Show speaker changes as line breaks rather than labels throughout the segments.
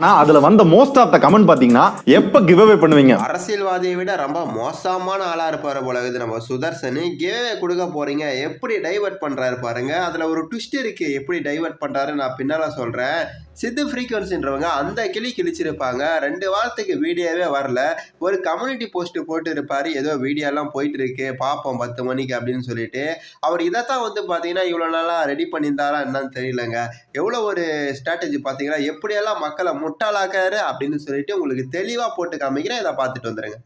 ஆனா அதுல வந்த மோஸ்ட் ஆஃப் த கமெண்ட் பாத்தீங்கன்னா எப்ப கிவ் அவே பண்ணுவீங்க?
அரசியல்வாதியை விட ரொம்ப மோசமான ஆளா இருப்பாரு போல இது நம்ம சுதர்சன் கேவே கொடுக்க போறீங்க. எப்படி டைவர்ட் பண்றாரு பாருங்க. அதுல ஒரு ட்விஸ்ட் இருக்கு. எப்படி டைவர்ட் பண்றாரு நான் பின்னால சொல்றேன். சித்து ஃப்ரீக்வன்சின்றவங்க அந்த கிளி கிழிச்சிருப்பாங்க. ரெண்டு வாரத்துக்கு வீடியோவே வரல. ஒரு கம்யூனிட்டி போஸ்ட் போட்டு இருப்பாரு. ஏதோ வீடியோலாம் போயிட்டு இருக்கு. பார்ப்போம் பத்து மணிக்கு அப்படின்னு சொல்லிட்டு. அவர் இதைத்தான் வந்து பார்த்தீங்கன்னா இவ்வளோ நாளாக ரெடி பண்ணியிருந்தாரா என்னன்னு தெரியலங்க. எவ்வளோ ஒரு ஸ்ட்ராட்டஜி பார்த்தீங்கன்னா எப்படியெல்லாம் மக்களை முட்டாளாக்காரு அப்படின்னு சொல்லிட்டு உங்களுக்கு தெளிவாக போட்டு காமிக்கிறேன். இதை பார்த்துட்டு வந்துருங்க.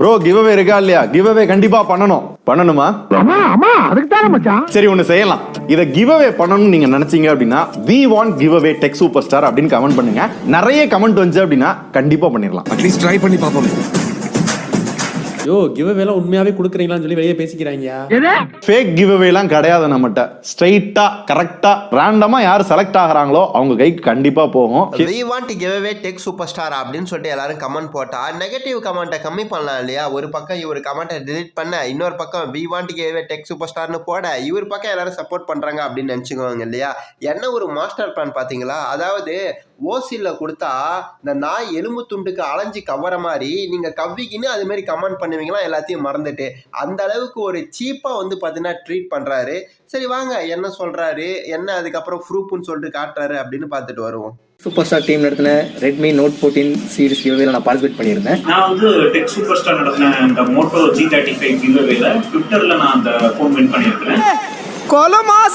ப்ரோ கிவ் அவே இருக்கா இல்லையா? கிவ் அவே கண்டிப்பா பண்ணணும். பண்ணணுமா? சரி ஒண்ணு செய்யலாம். இத கிவ் அவே பண்ணணும்னு நீங்க நினைச்சீங்க அப்படின்னா we want giveaway tech super star அப்படின்னு கமெண்ட் பண்ணுங்க. நிறைய கமெண்ட் வந்துச்சு அப்படின்னா கண்டிப்பா பண்ணிடலாம்.
அட்லீஸ்ட் ட்ரை பண்ணி பார்ப்போமே.
யோ கிவ் எல்லாம் உண்மையாவே கொடுக்குறீங்களான்னு சொல்லி வெளியே பேசிக்கிறாங்க
ஃபேக் கிவ் அவேலாம் கிடையாது நம்மகிட்ட. ஸ்ட்ரைட்டா கரெக்டா ரேண்டமா யார் செலக்ட் ஆகுறாங்களோ அவங்க கைக்கு கண்டிப்பா போகும்.
We want giveaway tech super star அப்படின்னு சொல்லிட்டு எல்லாரும் கமெண்ட் போட்டா நெகட்டிவ் கமெண்ட்டை கம்மி பண்ணலாம் இல்லையா? ஒரு பக்கம் இவர் கமெண்ட்டை delete பண்ண இன்னொரு பக்கம் we want giveaway tech super ஸ்டார்னு போட இவர் பக்கம் எல்லாரும் சப்போர்ட் பண்றாங்க அப்படின்னு நினச்சிக்குவாங்க இல்லையா? என்ன ஒரு மாஸ்டர் பிளான் பார்த்தீங்களா? அதாவது ஓசியில் கொடுத்தா இந்த நாய் எலும்பு துண்டுக்கு அலைஞ்சு கவர மாதிரி நீங்கள் கவ்விக்கின்னு அது மாதிரி கமெண்ட் பண்ணுவீங்களா எல்லாத்தையும் மறந்துட்டு. அந்த அளவுக்கு ஒரு சீப்பாக வந்து பார்த்தீங்கன்னா ட்ரீட் பண்ணுறாரு சரி வாங்க என்ன சொல்கிறாரு என்ன அதுக்கப்புறம் ப்ரூஃப்னு சொல்லிட்டு காட்டுறாரு அப்படின்னு பார்த்துட்டு வருவோம்.
சூப்பர் ஸ்டார் டீம் நடத்தின ரெட்மி நோட் ஃபோர்டீன் சீரிஸ் கிவ்வேல நான் பார்ட்டிசிபேட் பண்ணியிருந்தேன்.
நான் வந்து டெக் சூப்பர் ஸ்டார் நடத்தின இந்த மோட்டோ ஜி தேர்ட்டி ஃபைவ் கிவ்வேல ட்விட்டர்ல நான் அந்த ஃபோன் வின் பண்ணியிருக்கிறேன்.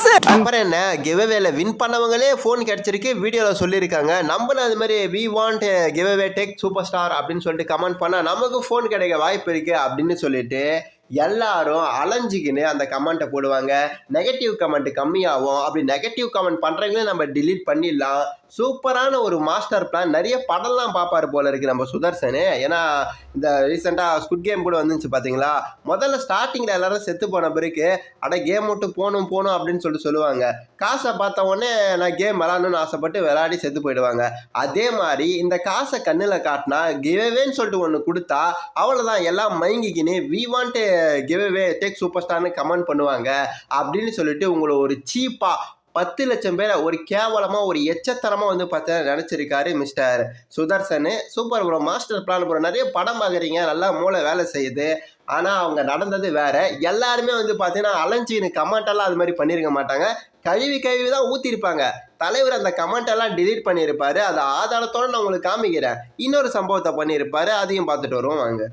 அப்புறம் என்ன கிவ்அவேல வின் பண்ணவங்களே ஃபோன் கிடைச்சிருக்கு வீடியோவில் சொல்லியிருக்காங்க. நம்மளும் அது மாதிரி we want giveaway tech super star அப்படின்னு சொல்லிட்டு கமெண்ட் பண்ணால் நமக்கு ஃபோன் கிடைக்க வாய்ப்பு இருக்கு அப்படின்னு சொல்லிட்டு எல்லாரும் அலைஞ்சிக்கின்னு அந்த கமெண்ட்டை போடுவாங்க. நெகட்டிவ் கமெண்ட் கம்மியாகும். அப்படி நெகட்டிவ் கமெண்ட் பண்ணுறவங்களே நம்ம டிலீட் பண்ணிடலாம். சூப்பரான ஒரு மாஸ்டர் பிளான் நிறைய படம்லாம் பார்ப்பாரு போல இருக்குது நம்ம சுதர்சனு. ஏன்னா இந்த ரீசெண்டாக ஸ்குட் கேம் கூட வந்துச்சு பார்த்தீங்களா முதல்ல ஸ்டார்டிங்கில் எல்லாரும் செத்து போன பிறகு அட கேம் விட்டு போகணும் போகணும் அப்படின்னு சொல்லிட்டு சொல்லுவாங்க. காசை பார்த்த உடனே நான் கேம் விளாடணும்னு ஆசைப்பட்டு விளையாடி செத்து போயிடுவாங்க. அதே மாதிரி இந்த காசை கண்ணில் காட்டினா கிவேவேன்னு சொல்லிட்டு ஒன்று கொடுத்தா அவ்வளோதான் எல்லாம் மயங்கிக்கின்னு we want giveaway tech super ஸ்டார்னு கமெண்ட் பண்ணுவாங்க. அப்படின்னு சொல்லிட்டு உங்களை ஒரு சீப்பாக பத்து லட்சம் பேரை ஒரு கேவலமாக ஒரு எச்சத்தனமாக வந்து பார்த்தீங்கன்னா நினச்சிருக்காரு mister Sudarshan. Super bro master plan bro நிறைய படம் பார்க்குறீங்க நல்லா மூளை வேலை செய்யுது. ஆனால் அவங்க நடந்தது வேறு. எல்லாருமே வந்து பார்த்தீங்கன்னா அலைஞ்சின்னு கமெண்டெல்லாம் அது மாதிரி பண்ணியிருக்க மாட்டாங்க. கழுவி கழுவி தான் ஊற்றிருப்பாங்க தலைவர் அந்த கமெண்ட்டெல்லாம் டிலீட் பண்ணியிருப்பாரு அது ஆதாரத்தோட நான் உங்களுக்கு காமிக்கிறேன். இன்னொரு சம்பவத்தை பண்ணியிருப்பாரு அதையும் பார்த்துட்டு வருவோம் வாங்க.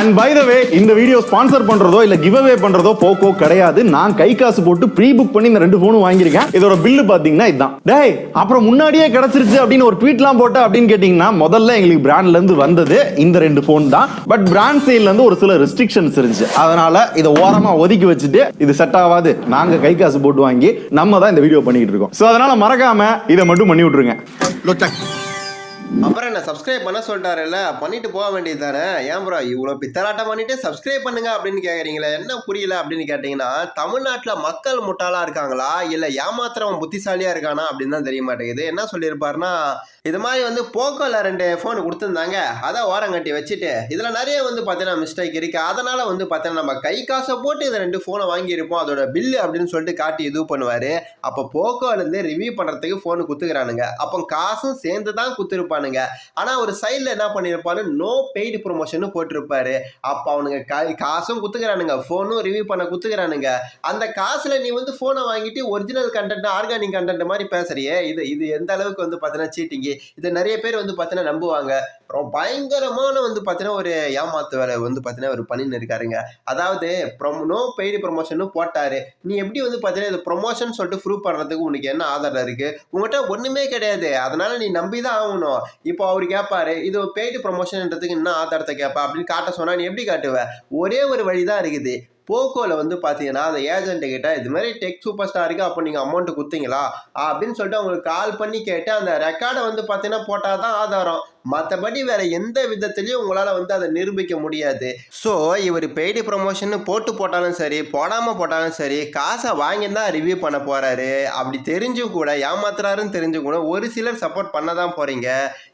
அண்ட் பை த வே இந்த வீடியோ ஸ்பான்சர் பண்றதோ இல்ல கிவ் அவே பண்றதோ போக்கோ கிடையாது. நான் கை காசு போட்டு ப்ரீ புக் பண்ணி இந்த ரெண்டு போனும் வாங்கியிருக்கேன். இதோட பில்லு பாத்தீங்கன்னா இதுதான் டேய் அப்புறம் முன்னாடியே கிடைச்சிருச்சு அப்படின்னு ஒரு ட்வீட்லாம் போட்ட அப்படின்னு கேட்டீங்கன்னா முதல்ல எங்களுக்கு பிராண்ட்ல இருந்து வந்தது இந்த ரெண்டு போன் தான். பட் பிராண்ட் சேல்ல இருந்து ஒரு சில ரெஸ்ட்ரிக்ஷன்ஸ் இருந்துச்சு. அதனால இதை ஓரமா ஒதுக்கி வச்சுட்டு இது செட் ஆகாது. நாங்க கை காசு போட்டு வாங்கி நம்ம தான் இந்த வீடியோ பண்ணிட்டு இருக்கோம். சோ அதனால மறக்காம இதை மட்டும் பண்ணி விட்டுருங்க.
அப்புறம் என்ன சப்ஸ்கிரைப் பண்ண சொல்லிட்டாருல்ல? பண்ணிட்டு போக வேண்டியது தானே ஏன் ப்ரோ இவ்வளோ பித்தலாட்டம் பண்ணிட்டு சப்ஸ்கிரைப் பண்ணுங்க அப்படின்னு கேட்குறீங்களே என்ன புரியல அப்படின்னு கேட்டிங்கன்னா தமிழ்நாட்டில் மக்கள் முட்டாளா இருக்காங்களா? இல்லை ஏமாத்துறவன் புத்திசாலியாக இருக்கானா அப்படின்னு தான் தெரிய மாட்டேங்குது. என்ன சொல்லியிருப்பாருன்னா இது மாதிரி வந்து போக்கோல ரெண்டு ஃபோன் கொடுத்துருந்தாங்க. அதை ஓரம் கட்டி வச்சுட்டு இதில் நிறைய வந்து பார்த்தீங்கன்னா மிஸ்டேக் இருக்குது அதனால் வந்து பார்த்தீங்கன்னா நம்ம கை காசை போட்டு இதை ரெண்டு ஃபோனை வாங்கியிருப்போம். அதோட பில்லு அப்படின்னு சொல்லிட்டு காட்டி இது பண்ணுவார். அப்போ போக்கோலேருந்து ரிவ்யூ பண்ணுறதுக்கு ஃபோனு குத்துக்கிறானுங்க. அப்போ காசும் சேர்ந்து தான் பண்ணியிருப்பானுங்க ஆனால் ஒரு சைடில் என்ன பண்ணியிருப்பாரு நோ பெய்டு ப்ரொமோஷன் போட்டிருப்பாரு. அப்போ அவனுங்க கா காசும் குத்துக்கிறானுங்க. ஃபோனும் ரிவ்யூ பண்ண குத்துக்கிறானுங்க. அந்த காசில் நீ வந்து ஃபோனை வாங்கிட்டு ஒரிஜினல் கண்டென்ட் ஆர்கானிக் கண்டென்ட் மாதிரி பேசுறியே? இது இது எந்த அளவுக்கு வந்து பார்த்தீங்கன்னா சீட்டிங்கு இதை நிறைய பேர் வந்து பார்த்தீங்கன்னா நம்புவாங்க. ரொம்ப பயங்கரமான வந்து பார்த்தீங்கன்னா ஒரு ஏமாத்து வேலை வந்து பார்த்தீங்கன்னா ஒரு பண்ணின்னு இருக்காருங்க. அதாவது ப்ரொம் நோ பெய்டு ப்ரொமோஷன் போட்டாரு. நீ எப்படி வந்து பார்த்தீங்கன்னா இது ப்ரொமோஷன் சொல்லிட்டு ப்ரூவ் பண்ணுறதுக்கு உனக்கு என்ன ஆதாரம் இருக்குது உங்கள்கிட்ட ஒன்றுமே கிடையாது. அதனால் நீ நம்பி தான் ஆகணும். இப்போ அவர் கேட்பாரு இது பெய்டு ப்ரொமோஷன்ன்றதுக்கு என்ன ஆதாரத்தை கேட்பா அப்படின்னு காட்ட சொன்னா நீ எப்படி காட்டுவ? ஒரே ஒரு வழி தான் இருக்குது. போக்கோவில் வந்து பார்த்தீங்கன்னா அந்த ஏஜென்ட்டு கிட்ட இது மாதிரி டெக் சூப்பர் ஸ்டாருக்கு அப்போ நீங்கள் அமௌண்ட் கொடுத்தீங்களா? அப்படின்னு சொல்லிட்டு அவங்களுக்கு கால் பண்ணி கேட்டு அந்த ரெக்கார்டை வந்து பார்த்தீங்கன்னா போட்டால் தான் ஆதாரம். மற்றபடி வேற எந்த விதத்துலையும் உங்களால் வந்து அதை நிரூபிக்க முடியாது. ஸோ இவர் பெய்டு ப்ரொமோஷன் போட்டு போட்டாலும் சரி போடாமல் போட்டாலும் சரி காசை வாங்கி தான் ரிவ்யூ பண்ண போகிறாரு அப்படி தெரிஞ்சும் கூட ஏமாத்துறாருன்னு தெரிஞ்சும் கூட ஒரு சிலர் சப்போர்ட் பண்ண தான் போகிறீங்க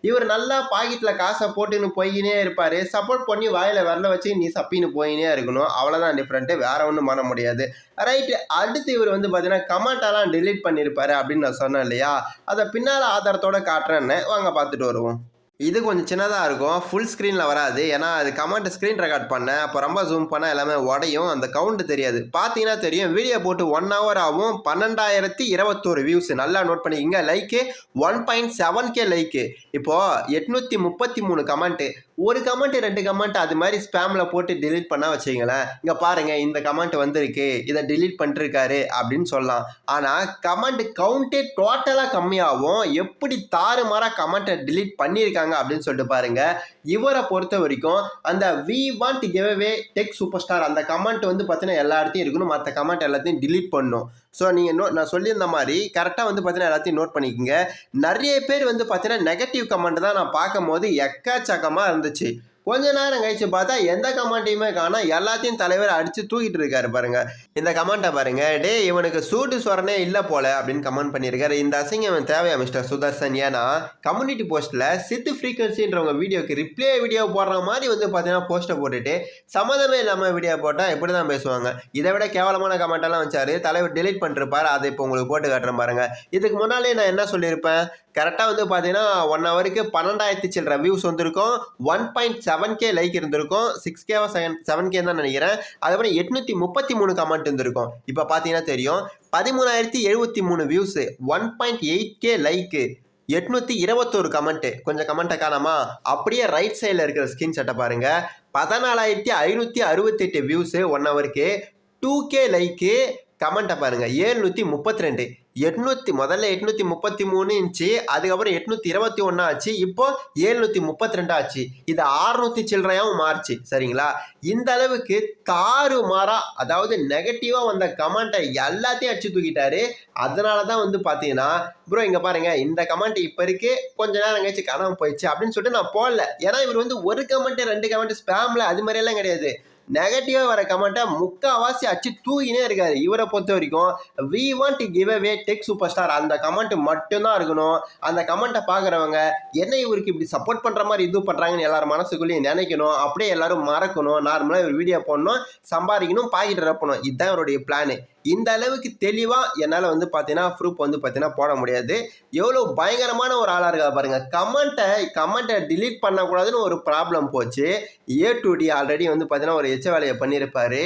இவர் நல்லா பாக்கெட்டில் காசை போட்டுன்னு போயினே இருப்பார். சப்போர்ட் பண்ணி வாயில் வரல வச்சு நீ சப்பின்னு போயினே இருக்கணும். அவ்வளோதான் டிஃப்ரெண்ட் சொல்கிறேன்ட்டு வேற ஒன்றும் பண்ண முடியாது. ரைட்டு அடுத்து இவர் வந்து பார்த்தீங்கன்னா கமெண்ட்டெல்லாம் டிலீட் பண்ணியிருப்பாரு அப்படின்னு நான் சொன்னேன் இல்லையா? அதை பின்னால் ஆதாரத்தோட காட்டுறேன்னு வாங்க பார்த்துட்டு வருவோம். இது கொஞ்சம் சின்னதாக இருக்கும். ஃபுல் ஸ்க்ரீனில் வராது. ஏன்னா அது கமெண்ட் ஸ்க்ரீன் ரெக்கார்ட் பண்ணேன். அப்போ ரொம்ப ஜூம் பண்ணால் எல்லாமே உடையும். அந்த கவுண்ட் தெரியாது. பார்த்தீங்கன்னா தெரியும். வீடியோ போட்டு ஒன் ஹவர் ஆகும். பன்னெண்டாயிரத்தி இருபத்தோரு வியூஸ் நல்லா நோட் பண்ணிக்கங்க like one point seven K like இப்போது எட்நூற்றி முப்பத்தி மூணு கமெண்ட்டு ஒரு கமெண்ட் ரெண்டு கமெண்ட் அது மாதிரி ஸ்பேமில் போட்டு டிலீட் பண்ணால் வச்சுங்களேன் இங்கே பாருங்கள் இந்த கமெண்ட் வந்திருக்கு. இதை டிலீட் பண்ணிருக்காரு அப்படின்னு சொல்லலாம். ஆனால் கமெண்ட் கவுண்டே டோட்டலாக கம்மியாகும் எப்படி தாறுமாறாக கமெண்ட்டை டிலீட் பண்ணியிருக்காங்க அப்படின்னு சொல்லிட்டு பாருங்கள் இவரை பொறுத்த வரைக்கும் அந்த we want giveaway tech super star அந்த கமெண்ட் வந்து பார்த்தீங்கன்னா எல்லா இடத்தையும் இருக்கணும். மற்ற கமெண்ட் எல்லாத்தையும் டிலீட் பண்ணணும். ஸோ நீங்கள் நோ நான் சொல்லியிருந்த மாதிரி கரெக்டாக வந்து பார்த்தீங்கன்னா எல்லாத்தையும் நோட் பண்ணிக்கோங்க. நிறைய பேர் வந்து பார்த்தீங்கன்னா நெகட்டிவ் கமெண்ட் தான் நான் பார்க்கும் போது எக்கச்சக்கமாக இருந்துச்சு. கொஞ்ச நேரம் கழிச்சு பார்த்தா எந்த கமெண்ட்டையுமே காணா எல்லாத்தையும் தலைவர் அடிச்சு தூக்கிட்டு இருக்காரு பாருங்க. இந்த கமெண்ட்டை பாருங்க டே இவனுக்கு சூட்டு சொரணே இல்லை போல அப்படின்னு கமெண்ட் பண்ணியிருக்காரு இந்த அசிங்கம் இவன் தேவையா மிஸ்டர் சுதர்சன்? ஏன்னா கம்யூனிட்டி போஸ்ட்டில் சித்து ஃப்ரீக்வன்சின்றவங்க வீடியோக்கு ரிப்ளே வீடியோ போடுற மாதிரி வந்து பார்த்தீங்கன்னா போஸ்ட்டை போட்டுட்டு சம்மதமே இல்லாமல் வீடியோ போட்டால் இப்படி தான் பேசுவாங்க. இதை விட கேவலமான கமெண்ட் எல்லாம் வச்சாரு. தலைவர் டெலிட் பண்ணிருப்பாரு. அதை இப்போ உங்களுக்கு போட்டு காட்டுறேன் பாருங்க. இதுக்கு முன்னாலே நான் என்ன சொல்லியிருப்பேன்? கரெக்டாக வந்து பார்த்தீங்கன்னா ஒன் ஹவருக்கு பன்னெண்டாயிரத்தி சில்லற வியூஸ் வந்திருக்கும். One point seven K like இருந்திருக்கும். சிக்ஸ் கேவா செவன் செவன் கே தான் நினைக்கிறேன். அதுக்கப்புறம் எட்நூற்றி முப்பத்தி மூணு கமெண்ட் இருந்திருக்கும். இப்போ பார்த்தீங்கன்னா தெரியும். பதிமூணாயிரத்தி எழுபத்தி மூணு views one point eight K like எட்நூற்றி இருபத்தோரு கமெண்ட்டு கொஞ்சம் கமெண்ட்டை காணாமா? அப்படியே ரைட் சைடில் இருக்கிற ஸ்கிரீன்ஷாட்டை பாருங்கள் பதினாலாயிரத்தி ஐநூற்றி அறுபத்தெட்டு வியூஸு ஒன் ஹவருக்கு டூ கே லைக்கு கமெண்ட்டை பாருங்கள் ஏழ்நூற்றி முப்பத்தி ரெண்டு எட்நூற்றி முதல்ல எட்நூற்றி முப்பத்தி மூணு இன்ச்சு அதுக்கப்புறம் எட்நூற்றி இருபத்தி ஒன்றா ஆச்சு இப்போ ஏழ்நூற்றி முப்பத்தி ரெண்டு ஆச்சு. இது ஆறுநூற்றி சில்லறையாகவும் மாறுச்சு சரிங்களா? இந்த அளவுக்கு தாறு மாறா அதாவது நெகட்டிவாக வந்த கமெண்ட்டை எல்லாத்தையும் அடிச்சு தூக்கிட்டாரு. அதனால தான் வந்து பார்த்தீங்கன்னா ப்ரோ இங்கே பாருங்கள் இந்த கமெண்ட் இப்போ இருக்கு கொஞ்ச நேரம் கழிச்சு காணாமல் போயிடுச்சு அப்படின்னு சொல்லிட்டு நான் போடல. ஏன்னா இவர் வந்து ஒரு கமெண்ட்டு ரெண்டு கமெண்ட் ஸ்பேமில் அது மாதிரியெல்லாம் கிடையாது. நெகட்டிவாக வர கமெண்ட்டை முக்கால்வாசி அச்சு தூக்கினே இருக்காரு. இவரை பொறுத்த வரைக்கும் we want give away tech super star அந்த கமெண்ட் மட்டும்தான் இருக்கணும். அந்த கமெண்ட்டை பார்க்குறவங்க என்ன இவருக்கு இப்படி சப்போர்ட் பண்ணுற மாதிரி இது பண்ணுறாங்கன்னு எல்லாரும் மனசுக்குள்ளேயும் நினைக்கணும். அப்படியே எல்லாரும் மறக்கணும். நார்மலாக ஒரு வீடியோ போடணும் சம்பாதிக்கணும் பாக்கெட் ரப்பணும் இதுதான் அவருடைய பிளானு இந்த அளவுக்கு தெளிவாக என்னால் வந்து பார்த்தீங்கன்னா ப்ரூஃப் வந்து பார்த்தீங்கன்னா போட முடியாது. எவ்வளோ பயங்கரமான ஒரு ஆளாக இருக்கா பாருங்கள் கமெண்ட்டை கமெண்ட்டை டிலீட் பண்ணக்கூடாதுன்னு ஒரு ப்ராப்ளம் போச்சு. ஏ டு டி ஆல்ரெடி வந்து பார்த்தீங்கன்னா ஒரு எச்ச வேலையை பண்ணியிருப்பார்.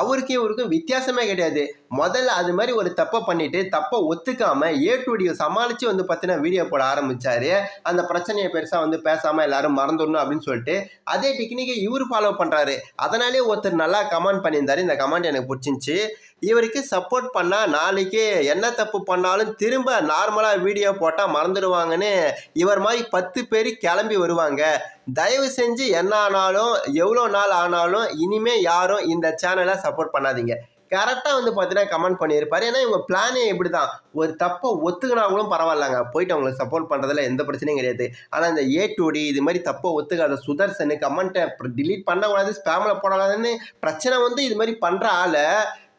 அவருக்கும் இவருக்கும் வித்தியாசமே கிடையாது. முதல்ல அது மாதிரி ஒரு தப்பை பண்ணிட்டு தப்பை ஒத்துக்காம ஏ டுடியோ சமாளித்து வந்து பார்த்தீங்கன்னா வீடியோ போட ஆரம்பிச்சாரு. அந்த பிரச்சனையை பெருசாக வந்து பேசாமல் எல்லாரும் மறந்துடணும் அப்படின்னு சொல்லிட்டு அதே டெக்னிக்கை இவர் ஃபாலோ பண்ணுறாரு அதனாலே ஒருத்தர் நல்லா கமெண்ட் பண்ணியிருந்தாரு. இந்த கமெண்ட் எனக்கு பிடிச்சிருந்துச்சி. இவருக்கு சப்போர்ட் பண்ணால் நாளைக்கு என்ன தப்பு பண்ணாலும் திரும்ப நார்மலாக வீடியோ போட்டால் மறந்துடுவாங்கன்னு இவர் மாதிரி பத்து பேர் கிளம்பி வருவாங்க. தயவு செஞ்சு என்ன ஆனாலும் எவ்வளோ நாள் ஆனாலும் இனிமே யாரும் இந்த சேனலை சப்போர்ட் பண்ணாதீங்க. கரெக்டாக வந்து பார்த்தீங்கன்னா கமெண்ட் பண்ணியிருப்பார். ஏன்னா இவங்க பிளானே இப்படி தான் ஒரு தப்பை ஒத்துக்கினா கூட பரவாயில்லங்க. போயிட்டு அவங்களுக்கு சப்போர்ட் பண்ணுறதுல எந்த பிரச்சனையும் கிடையாது. ஆனால் இந்த ஏ டி இது மாதிரி தப்பை ஒத்துக்காத சுதர்சனு கமெண்ட்டை டிலீட் பண்ணக்கூடாது ஸ்பேமில் போடக்கூடாதுன்னு பிரச்சனை வந்து இது மாதிரி பண்ணுற ஆளை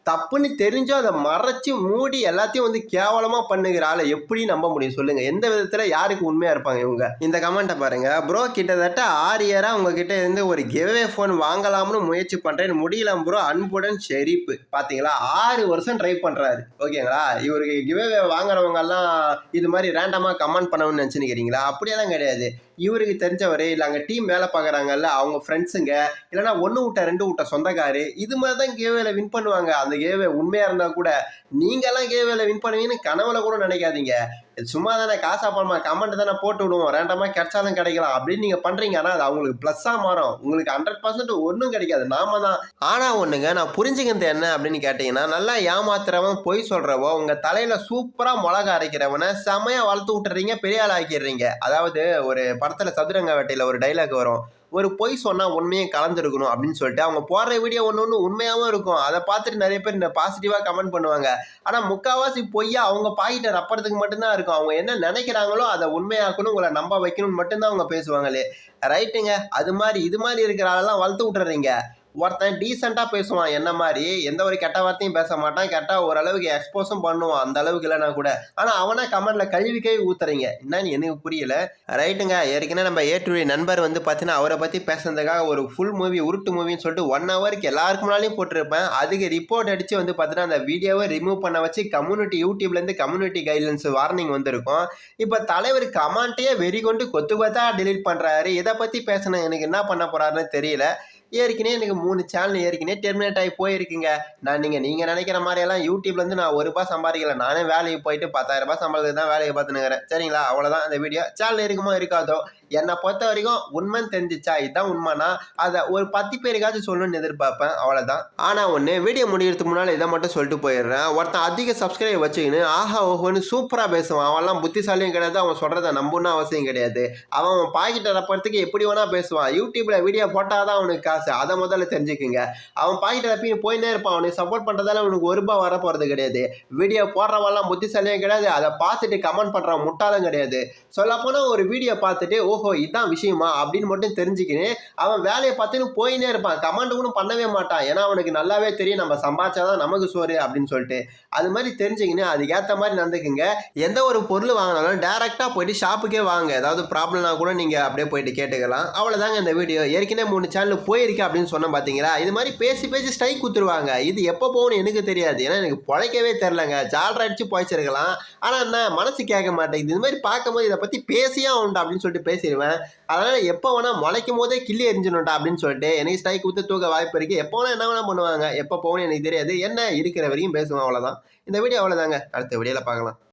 தப்புன்னு தெரிஞ்சும் அதை மறைச்சு மூடி எல்லாத்தையும் வந்து கேவலமா பண்ணுகிற ஆளை எப்படி நம்ப முடியும்? சொல்லுங்க. எந்த விதத்துல யாருக்கு உண்மையா இருப்பாங்க இவங்க? இந்த கமெண்ட்டை பாருங்க. ப்ரோ கிட்டத்தட்ட ஆறு இயரா உங்ககிட்ட இருந்து ஒரு கிவ்வே ஃபோன் வாங்கலாம்னு முயற்சி பண்றேன். முடியல ப்ரோ அன்புடன் செரிப்பு. பாத்தீங்களா? ஆறு வருஷம் ட்ரை பண்றாரு. ஓகேங்களா இவருக்கு கிவ்வே வாங்குறவங்க எல்லாம் இது மாதிரி ரேண்டமா கமெண்ட் பண்ணணும்னு நினைச்சுக்கிறீங்களா அப்படியெல்லாம் கிடையாது. இவருக்கு தெரிஞ்சவர் இல்லை அங்கே டீம் வேலை பார்க்குறாங்கல்ல அவங்க ஃப்ரெண்ட்ஸுங்க இல்லைன்னா ஒன்று விட்ட ரெண்டு விட்ட சொந்தக்காரு இது மாதிரி தான் கேவேல வின் பண்ணுவாங்க. அந்த கேவே உண்மையாக இருந்தால் கூட நீங்கள்லாம் கேவேல வின் பண்ணுவீங்கன்னு கனவுல கூட நினைக்காதீங்க. சும்மா தானே காசா பணமா கமெண்ட் தானே போட்டு விடுவோம். ரேண்டமாக கிடைச்சாலும் கிடைக்கலாம். அப்படின்னு நீங்கள் பண்ணுறீங்க ஆனால் அது அவங்களுக்கு ப்ளஸ்ஸாக மாறும். உங்களுக்கு ஹண்ட்ரட் பர்சன்ட் ஒன்றும் கிடைக்காது. நாம தான். ஆனால் ஒன்றுங்க நான் புரிஞ்சுக்கிறது என்ன அப்படின்னு கேட்டிங்கன்னா நல்லா ஏமாத்துறவன் பொய் சொல்கிறவோ உங்கள் தலையில் சூப்பராக மிளகா அரைக்கிறவனை செமையாக வளர்த்து விட்டுறீங்க பெரிய ஆள் ஆக்கிடுறீங்க அதாவது ஒரு படத்தில் சதுரங்க வேட்டையில் ஒரு டைலாக் வரும். ஒரு பொய் சொன்னால் உண்மையை கலந்துருக்கணும் அப்படின்னு சொல்லிட்டு அவங்க போடுற வீடியோ ஒன்று ஒன்று உண்மையாகவும் இருக்கும். அதை பார்த்துட்டு நிறைய பேர் இந்த பாசிட்டிவாக கமெண்ட் பண்ணுவாங்க. ஆனால் முக்கால்வாசி பொய்யா அவங்க பாக்கிட்ட ரப்பறதுக்கு மட்டும்தான் இருக்கும். அவங்க என்ன நினைக்கிறாங்களோ அதை உண்மையாக்கணும் உங்களை நம்ப வைக்கணும்னு மட்டும்தான் அவங்க பேசுவாங்களே. ரைட்டுங்க அது மாதிரி இது மாதிரி இருக்கிற ஆளெல்லாம் வளர்த்து விட்டுறீங்க ஒருத்தன் டீசெண்டாக பேசுவான் என்ன மாதிரி? எந்த ஒரு கெட்ட வார்த்தையும் பேச மாட்டான். கெட்டால் ஓரளவுக்கு எக்ஸ்போஸும் பண்ணுவான் அந்த அளவுக்கு இல்லைனா கூட. ஆனால் அவனை கமெண்டில் கழுவி கழுவி ஊத்துறீங்க. என்னன்னு எனக்கு புரியல. ரைட்டுங்க ஏற்கனவே நம்ம ஏற்றுடைய நண்பர் வந்து பார்த்தீங்கன்னா அவரை பற்றி பேசுறதுக்காக ஒரு ஃபுல் மூவி உருட்டு மூவின்னு சொல்லிட்டு ஒன் ஹவருக்கு எல்லாருக்கு முன்னாலையும் போட்டிருப்பேன். அதுக்கு ரிப்போர்ட் அடித்து வந்து பார்த்தீங்கன்னா அந்த வீடியோவை ரிமூவ் பண்ண வச்சு கம்யூனிட்டி யூடியூப்லேருந்து கம்யூனிட்டி கைட்லைன்ஸ் வார்னிங் வந்திருக்கும். இப்போ தலைவர் கமாண்ட்டையே வெறி கொண்டு கொத்து கொத்தா டெலீட் பண்ணுறாரு இதை பற்றி பேசின எனக்கு என்ன பண்ண போகிறாருன்னு தெரியல. ஏற்கனவே எனக்கு மூணு சேனல் ஏற்கனவே டெர்மினேட் ஆகி போயிருக்குங்க. நான் நீங்கள் நீங்கள் நினைக்கிற மாதிரியெல்லாம் யூடியூப்லேருந்து நான் ஒரு ரூபாய் சம்பாதிக்கல. நானே வேலைக்கு போயிட்டு பத்தாயிரம் ரூபாய் சம்பளத்துக்கு தான் வேலையை பார்த்துனுங்கிறேன் சரிங்களா? அவ்வளோதான் அந்த வீடியோ சேனல் இருக்குமோ இருக்காதோ என்னை பொறுத்த வரைக்கும் உண்மைன்னு தெரிஞ்சிச்சா இதுதான் உண்மைனா அதை ஒரு பத்து பேருக்காச்சும் சொல்லணும்னு எதிர்பார்ப்பேன். அவ்வளோதான் ஆனால் ஒன்று வீடியோ முடிகிறதுக்கு முன்னால் இதை மட்டும் சொல்லிட்டு போயிடுறேன். ஒருத்தன் அதிக சப்ஸ்கிரைப் வச்சுக்கின்னு ஆஹா ஓஹோன்னு சூப்பராக பேசுவான். அவன்லாம் புத்திசாலியும் கிடையாது. அவன் சொல்கிறத நம்பணும்னு அவசியம் கிடையாது. அவன் அவன் பாக்கெட்டை ரப்பறதுக்கு எப்படி வேணா பேசுவான். யூடியூப்பில் வீடியோ போட்டால் தான் அவனுக்கு காசு அதை முதல்ல தெரிஞ்சுக்குங்க. அவன் பாக்கெட்டை ரப்பின்னு போயினே இருப்பான். அவனுக்கு சப்போர்ட் பண்ணுறதால அவனுக்கு ஒரு ரூபாய் வர போகிறது கிடையாது. வீடியோ போடுறவன்லாம் புத்திசாலியும் கிடையாது. அதை பார்த்துட்டு கமெண்ட் பண்ணுறவன் முட்டாளும் கிடையாது. சொல்லப்போனால் ஒரு வீடியோ பார்த்துட்டு ஓஹோ இதான் விஷயமா? அப்படின்னு மட்டும் தெரிஞ்சுக்கின்னு அவன் வேலையை பார்த்துன்னு போயினே இருப்பான். கமெண்ட் கூட பண்ணவே மாட்டான். ஏன்னா அவனுக்கு நல்லாவே தெரியும். நம்ம சம்பாதிச்சாதான் நமக்கு சோறு அப்படின்னு சொல்லிட்டு. அது மாதிரி தெரிஞ்சுக்கின்னு அதுக்கேற்ற மாதிரி நடந்துக்குங்க. எந்த ஒரு பொருள் வாங்கினாலும் டேரெக்டாக போயிட்டு ஷாப்புக்கே வாங்க. ஏதாவது ப்ராப்ளம்னா கூட நீங்கள் அப்படியே போயிட்டு கேட்டுக்கலாம். அவ்வளோதாங்க இந்த வீடியோ ஏற்கனவே மூணு சேனல் போயிருக்கு. அப்படின்னு சொன்னேன் பார்த்தீங்களா இது மாதிரி பேசி பேசி ஸ்ட்ரைக் குத்துருவாங்க. இது எப்போ போகணும்னு எனக்கு தெரியாது. ஏன்னா எனக்கு பிழைக்கவே தெரிலங்க ஜால்ரா அடிச்சு போய்ச்சிருக்கலாம் ஆனால் என்ன? மனசு கேட்க மாட்டேங்குது. இது மாதிரி பார்க்கும்போது இதை பற்றி பேசியா உண்டா அப்படின்னு சொல்லிட்டு பேசிடுவேன். அதனால் எப்போ வேணால் முளைக்கும் போதே கிள்ளி எரிஞ்சிடணும்டா அப்படின்னு சொல்லிட்டு எனக்கு ஸ்ட்ரைக் குத்து தூக்க வாய்ப்பு இருக்குது எப்போ வேணால் என்ன வேணால் பண்ணுவாங்க. எப்போ போகணும்னு எனக்கு தெரியாது. என்ன இருக்கிற வரையும் பேசுவேன் அவ்வளோதான் இந்த வீடியோ அவ்வளோதாங்க அடுத்த வீடியோவில் பார்க்கலாம்.